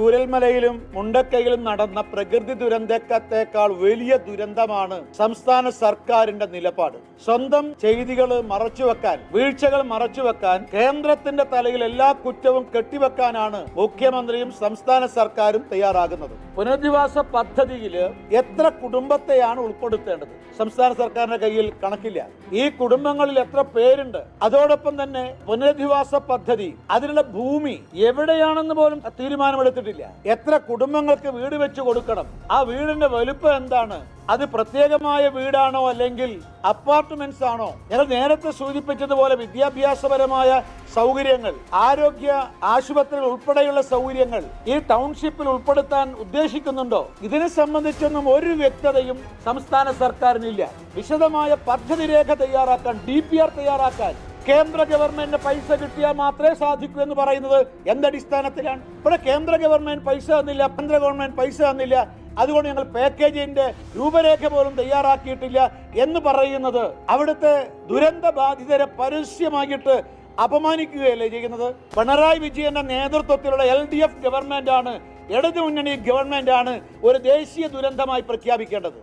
ചൂരൽമലയിലും മുണ്ടക്കയിലും നടന്ന പ്രകൃതി ദുരന്തക്കത്തേക്കാൾ വലിയ ദുരന്തമാണ് സംസ്ഥാന സർക്കാരിന്റെ നിലപാട്. സ്വന്തം ചെയ്തികൾ മറച്ചുവെക്കാൻ വീഴ്ചകൾ മറച്ചുവെക്കാൻ കേന്ദ്രത്തിന്റെ തലയിൽ എല്ലാ കുറ്റവും കെട്ടിവെക്കാനാണ് മുഖ്യമന്ത്രിയും സംസ്ഥാന സർക്കാരും തയ്യാറാകുന്നത്. പുനരധിവാസ പദ്ധതിയിൽ എത്ര കുടുംബത്തെയാണ് ഉൾപ്പെടുത്തേണ്ടത്? സംസ്ഥാന സർക്കാരിന്റെ കയ്യിൽ കണക്കില്ല. ഈ കുടുംബങ്ങളിൽ എത്ര പേരുണ്ട്? അതോടൊപ്പം തന്നെ പുനരധിവാസ പദ്ധതി അതിനുള്ള ഭൂമി എവിടെയാണെന്ന് പോലും തീരുമാനമെടുത്തിട്ടില്ല. എത്ര കുടുംബങ്ങൾക്ക് വീട് വെച്ച് കൊടുക്കണം? ആ വീടിന്റെ വലുപ്പം എന്താണ്? അത് പ്രത്യേകമായ വീടാണോ അല്ലെങ്കിൽ അപ്പാർട്ട്മെന്റ്സ് ആണോ? ഞങ്ങൾ നേരത്തെ സൂചിപ്പിച്ചതുപോലെ വിദ്യാഭ്യാസപരമായ സൗകര്യങ്ങൾ ആരോഗ്യ ആശുപത്രികൾ ഉൾപ്പെടെയുള്ള സൗകര്യങ്ങൾ ഈ ടൗൺഷിപ്പിൽ ഉൾപ്പെടുത്താൻ ഉദ്ദേശിക്കുന്നുണ്ടോ? ഇതിനെ സംബന്ധിച്ചൊന്നും ഒരു വ്യക്തതയും സംസ്ഥാന സർക്കാരിനില്ല. വിശദമായ പദ്ധതി രേഖ തയ്യാറാക്കാൻ ഡി തയ്യാറാക്കാൻ കേന്ദ്ര ഗവൺമെന്റിന് പൈസ കിട്ടിയാൽ മാത്രമേ സാധിക്കൂ എന്ന് പറയുന്നത് എന്തടിസ്ഥാനത്തിലാണ് ഇവിടെ കേന്ദ്ര ഗവൺമെന്റ് പൈസ തന്നില്ല കേന്ദ്ര ഗവൺമെന്റ് പൈസ തന്നില്ല. അതുകൊണ്ട് ഞങ്ങൾ പാക്കേജിന്റെ രൂപരേഖ പോലും തയ്യാറാക്കിയിട്ടില്ല എന്ന് പറയുന്നത് അവിടുത്തെ ദുരന്ത ബാധിതരെ പരസ്യമായിട്ട് അപമാനിക്കുകയല്ലേ ചെയ്യുന്നത്? പിണറായി വിജയന്റെ നേതൃത്വത്തിലുള്ള എൽ ഡി എഫ് ഗവൺമെന്റാണ് ഗവൺമെന്റ് ആണ് ഒരു ദേശീയ ദുരന്തമായി പ്രഖ്യാപിക്കേണ്ടത്.